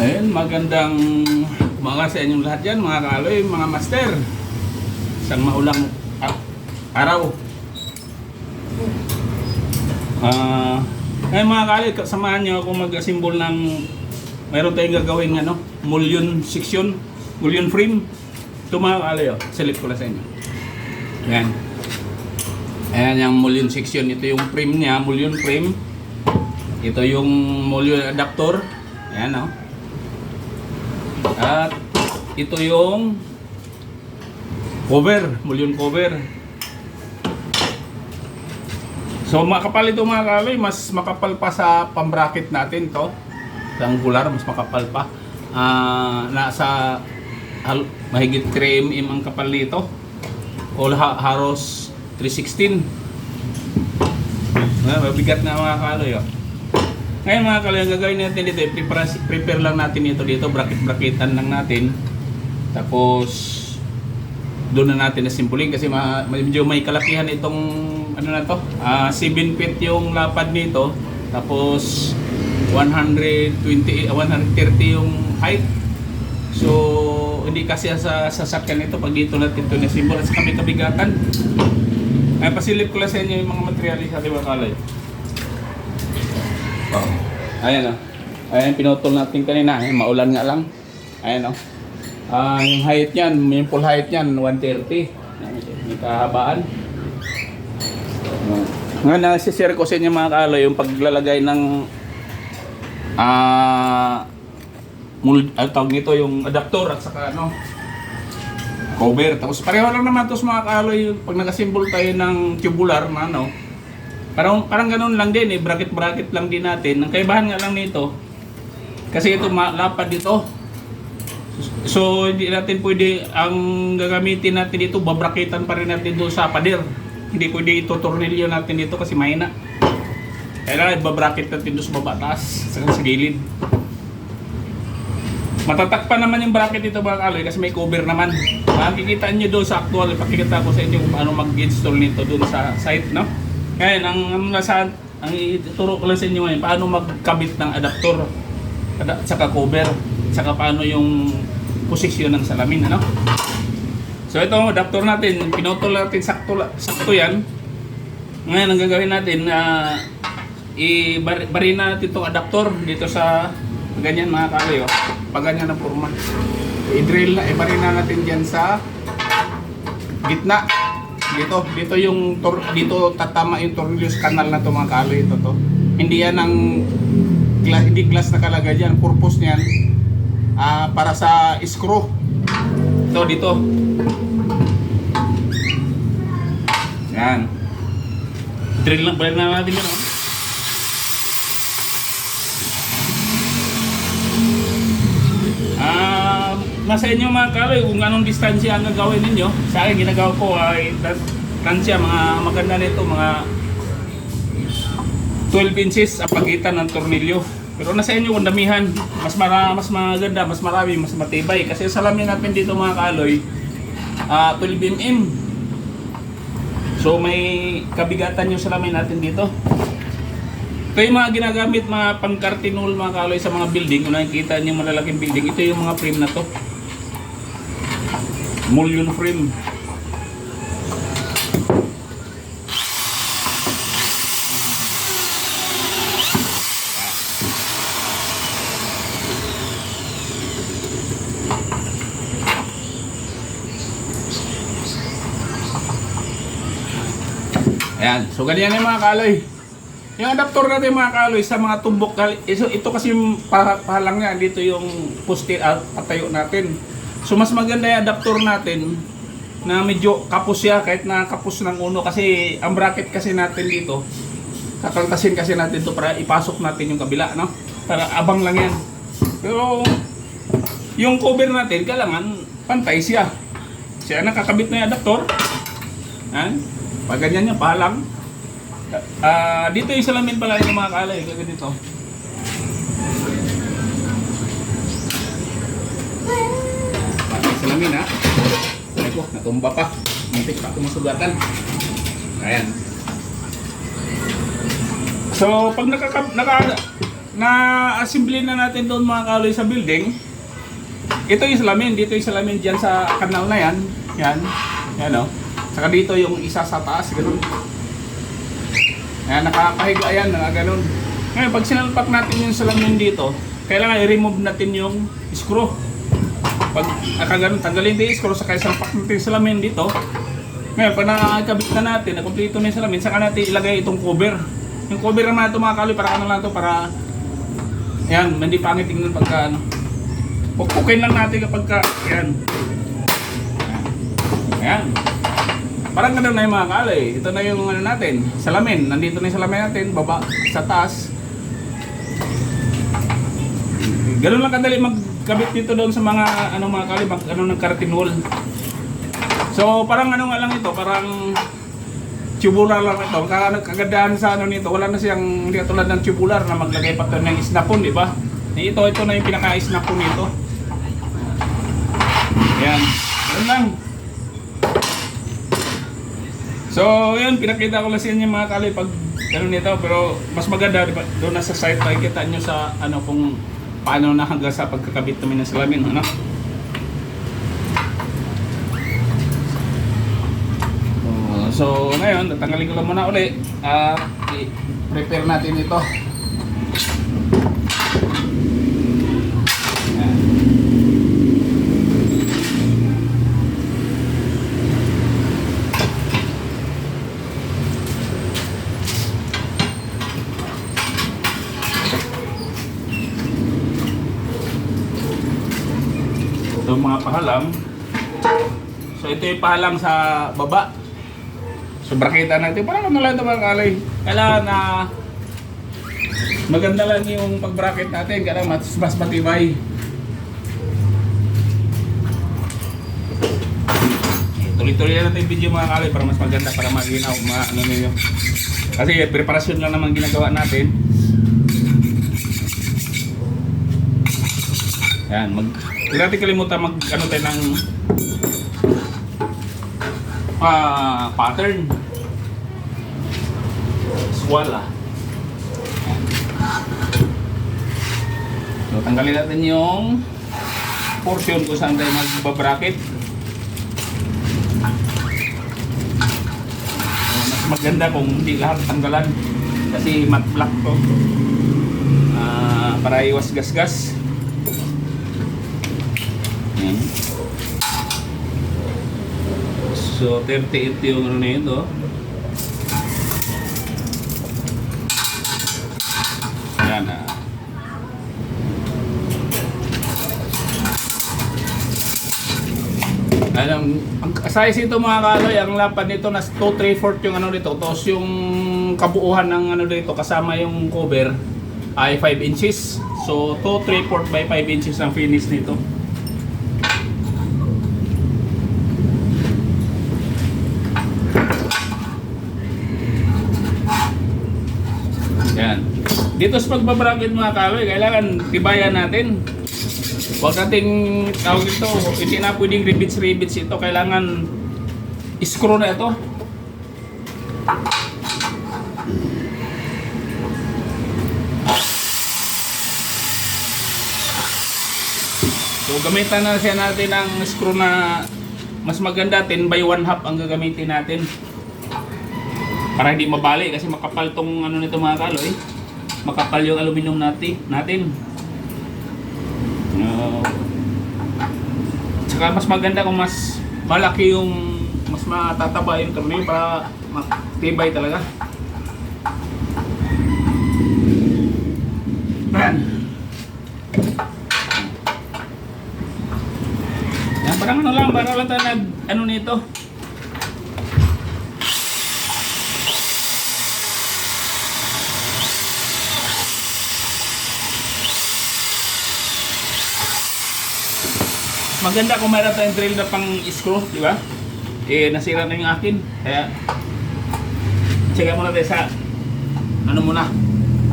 Ayun, magandang umaga sa inyong lahat yan, mga kaaloy, mga master. Isang maulang araw. Ah, ngayon mga kaaloy, samahan niyo ako mag-asimbol ng mayroon tayong gagawing ano, mullion section, mullion frame. Ito mga kaaloy, oh, silip ko lang sa inyo. Yan. Ayan yung mullion section. Ito yung frame niya, mullion frame. Ito yung mullion adapter. Ayan oh. At ito yung cover, mullion cover. So makapal ito mga kaloy, mas makapal pa sa pambracket natin to. Sa angular, mas makapal pa. Ah, nasa hal- mahigit 3 mm ang kapal nito. All ha- haros 316. Ah, mabigat na mga kaloy oh. Ngayon mga kaloy, ang gagawin natin dito, prepare, lang natin ito dito, bracket-bracketan lang natin. Tapos, doon na natin nasimbolin kasi ma, medyo may kalakihan itong ano na to, ah 7 feet yung lapad nito. Tapos, 120, ah, 130 yung height. So, hindi kasi sa sasakyan ito pag dito natin ito nasimbol at sa kami kabigatan. Ay, pasilip ko lang sa inyo yung mga materialis sa mga kalay. Ayan o. Ayan, pinutol natin kanina. Ayan, maulan nga lang. Ayan o. Ah, yung height niyan, yung full height niyan, 130. Ayan, May kahabaan. Ayan. Ngayon, nasishare ko sa inyo mga kaloy yung paglalagay ng ah mul ang tawag nito yung adapter at saka ano cover. Tapos pareho lang naman to sa mga kaloy pag nagasimbol tayo ng tubular na ano Parang, parang ganun lang din eh, bracket-bracket lang din natin. Ang kaibahan nga lang nito, kasi ito malapad dito. So, hindi natin pwede, ang gagamitin natin dito, babraketan pa rin natin doon sa pader. Hindi pwede ito tornilyo natin dito kasi mahina. Kailangan babracket natin doon sa baba, taas, sa, sa gilid. Matatakpan naman yung bracket dito mga kaloy kasi may cover naman. Makikita nyo doon sa actual, ipakikita ko sa inyo kung paano mag-install nito doon sa site, no? Ngayon, ang ang nasa ang ituturo ko lang sa inyo ngayon, paano magkabit ng adapter at saka cover, saka paano yung posisyon ng salamin, ano? So ito ang adapter natin, pinutol natin sakto sakto 'yan. Ngayon ang gagawin natin na i-bari natin itong adapter dito sa ganyan mga kaloy, oh. Pag ganyan ang forma. I-drill na, i-bari na natin diyan sa gitna dito dito yung tor dito tatama yung tornilyo sa kanal na to mga kaloy ito to. Hindi yan ang glass, hindi glass na kalagay dyan. Purpose niyan ah, para sa screw. Ito dito. Yan. Drill lang na natin yun oh. Ah, nasa inyo mga kaloy kung anong distansya ang gagawin ninyo. Sa akin ginagawa ko ay distansya mga maganda nito mga 12 inches ang pagitan ng tornilyo. Pero nasa inyo kung damihan, mas mara, mas maganda, mas marami, mas matibay kasi salamin natin dito mga kaloy ah 12 mm. So may kabigatan yung salamin natin dito. Ito yung mga ginagamit mga pangkartinol mga kaloy sa mga building. Kung nakikita niyo malalaking building, ito yung mga frame na to. Mullion frame. Ayan. So ganyan yung mga kaloy. Yung adapter natin mga kaloy sa mga tumbok ito, ito kasi yung pa- pahalang niya dito yung poste at patayo natin. So mas maganda yung adapter natin na medyo kapos siya kahit na kapos ng uno. Kasi ang bracket kasi natin dito kakaltasin kasi natin to para ipasok natin yung kabila no? Para abang lang yan. Pero yung cover natin kailangan pantay siya. Siya nakakabit na yung adapter ha? pag ganyan niya pahalang Ah, dito yung salamin pala yung mga kalay, kaya salamin ha. Ay ko, natumba pa. Muntik pa ako masugatan. Ayan. So, pag nakaka, naka, na-assemble na natin doon mga kaloy sa building. Ito yung salamin, dito yung salamin dyan sa kanal na yan. Yan, yan o. Saka dito yung isa sa taas, ganun. Ayan, nakakahiga yan, na ganun. Ngayon, pag sinalpak natin yung salamin dito, kailangan i-remove natin yung screw. Pag nakaganon, tanggalin din yung screw, saka isalpak natin salamin dito. Ngayon, pag nakakabit na natin, na kompleto na yung salamin, saka natin ilagay itong cover. Yung cover naman ito mga kaloy, para ano lang ito, para yan, hindi pangit tingnan pagka ano. Pukpukin lang natin kapag ka, yan. Ayan. Parang ganun na yung mga kaloy. Ito na yung ano natin, salamin. Nandito na yung salamin natin, baba, sa taas. Ganun lang kadali magkabit dito doon sa mga ano mga kaloy, mag, ano ng curtain wall. So parang ano nga lang ito, parang tubular lang ito. Kagandahan sa ano nito, wala na siyang hindi katulad ng tubular na maglagay pa ng snapon, di ba? Ito, ito na yung pinaka-snapon nito. Yan. Yan lang. So, yun, pinakita ko lang sa inyo mga kaloy pag ano nito, pero mas maganda, di ba? Doon na sa site, makikita nyo sa ano kung paano na hanggang sa pagkakabit namin ng salamin, ano? Oh, So, ngayon, tatanggalin ko lang muna uli at i-prepare natin ito. Ito mga pahalam. So ito yung pahalang sa baba. So brakita natin, parang ano lang ito mga kalay. Kailangan na maganda lang yung pag-bracket natin, kailangan mas, mas matibay. Tuloy-tuloy na natin yung video mga kalay para mas maganda, para maginaw, mga ano ninyo. Kasi preparasyon lang naman ginagawa natin. Yan, mag Huwag natin kalimutan mag ano tayo ng ah pattern. Swala. Yan. So, tanggalin natin yung portion kung saan tayo magbabracket. So, mas maganda kung hindi lahat tanggalan kasi matte black to. Ah, para iwas gas-gas. Yan. So, 38 yung ano na yun, oh. Yan, ah. Alam, ang size ito mga kaloy, ang lapad nito nas 2 3 4 yung ano dito, tapos yung kabuuhan ng ano dito kasama yung cover ay 5 inches. So 2 3 4 by 5 inches ang finish nito. Yan. Dito sa pagbabracket mga kaloy, kailangan tibayan natin. Huwag nating tawag ito, hindi na pwedeng ribits-ribits ito. Kailangan screw na ito. So gamitan na siya natin ng screw na mas maganda 10 by 1 half ang gagamitin natin. Para hindi mabali kasi makapal tong ano nito mga kaloy. Makapal yung aluminum natin. natin. No. Tsaka mas maganda kung mas malaki yung mas matataba yung tornilyo para matibay talaga. Yan. Yan, parang ano lang, parang lang tayo nag, ano nito. Maganda kung mayroon tayong drill na pang screw, di ba? Eh, nasira na yung akin. Kaya, check muna tayo sa, ano muna,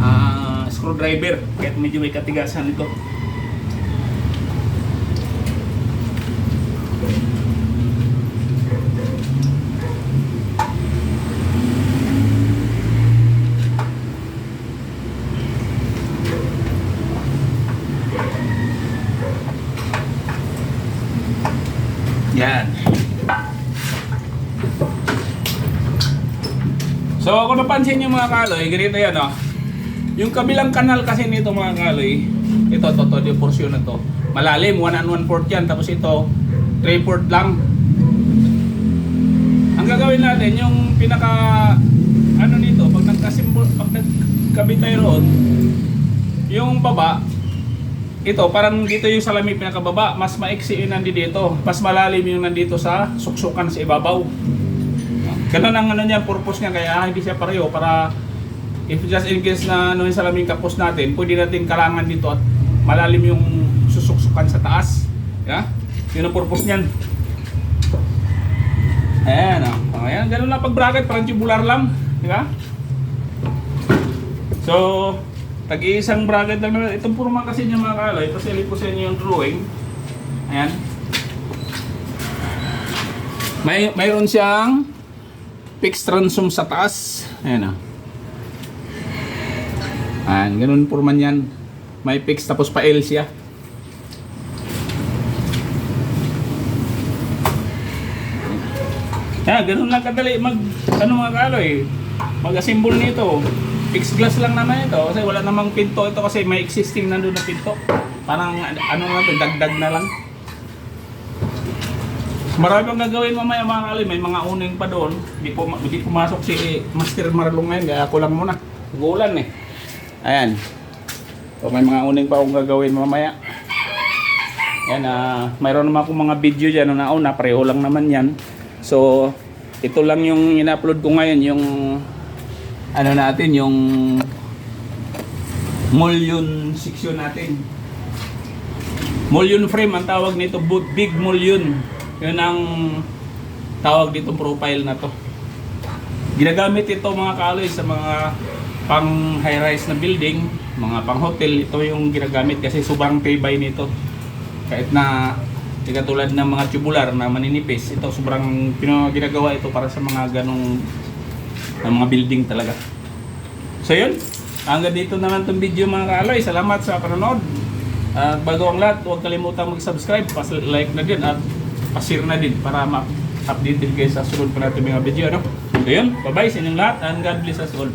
ah, screwdriver. Kahit medyo may katigasan ito. Yan. So kung napansin nyo mga kaloy, ganito yan oh. Yung kabilang kanal kasi nito mga kaloy, ito, to, to, yung portion na to. Malalim, 1 and 1 fourth yan. Tapos ito, 3 fourth lang. Ang gagawin natin, yung pinaka, ano nito, pag nagkasimbol, pag nagkabit tayo roon, yung baba, ito, parang dito yung salamin pinakababa, mas maiksi yung nandito dito. Mas malalim yung nandito sa suksukan sa ibabaw. Ganun ang ano niya, purpose niya, kaya hindi siya pareho para if just in case na ano yung salamin kapos natin, pwede natin kalangan dito at malalim yung susuksukan sa taas. Yeah? Yun ang purpose niyan. Ayan, oh. Ayan, ganun lang pag bracket, parang tubular lang. Di? So, tag-iisang bracket lang naman. Itong puro mga kasi niya mga kaloy. Pasili po sa inyo yung drawing. Ayan. May, mayroon siyang fixed transom sa taas. Ayan o. Ayan, ganun po man yan. May fixed tapos pa L siya. Ayan, ganun lang kadali mag, ano mga kaloy, mag-assemble nito. Fixed glass lang naman ito kasi wala namang pinto ito kasi may existing nandun na pinto. Parang ano na ito, dagdag na lang. Marami pang gagawin mamaya mga kaloy, may mga uning pa doon. Hindi, po, hindi pumasok si Master Marlong ngayon, kaya ako lang muna. Gulan eh. Ayan. So may mga uning pa akong gagawin mamaya. Yan, ah, mayroon naman akong mga video dyan na nauna, pareho lang naman yan. So, ito lang yung ina-upload ko ngayon, yung ano natin, yung mullion section natin. Mullion frame ang tawag nito, big mullion. Yun ang tawag dito profile na to. Ginagamit ito mga kaloy sa mga pang high-rise na building, mga pang hotel, ito yung ginagamit kasi sobrang tibay nito. Kahit na katulad ng mga tubular na maninipis, ito sobrang ginagawa ito para sa mga ganong ng mga building talaga. So yun, hanggang dito naman itong video mga kaloy. Salamat sa panonood. At bago ang lahat, huwag kalimutan mag-subscribe, pa-like na din at pa-share na din para ma-update din kayo sa sunod pa natin mga video. Ano? So yun, bye-bye sa inyong lahat and God bless us all.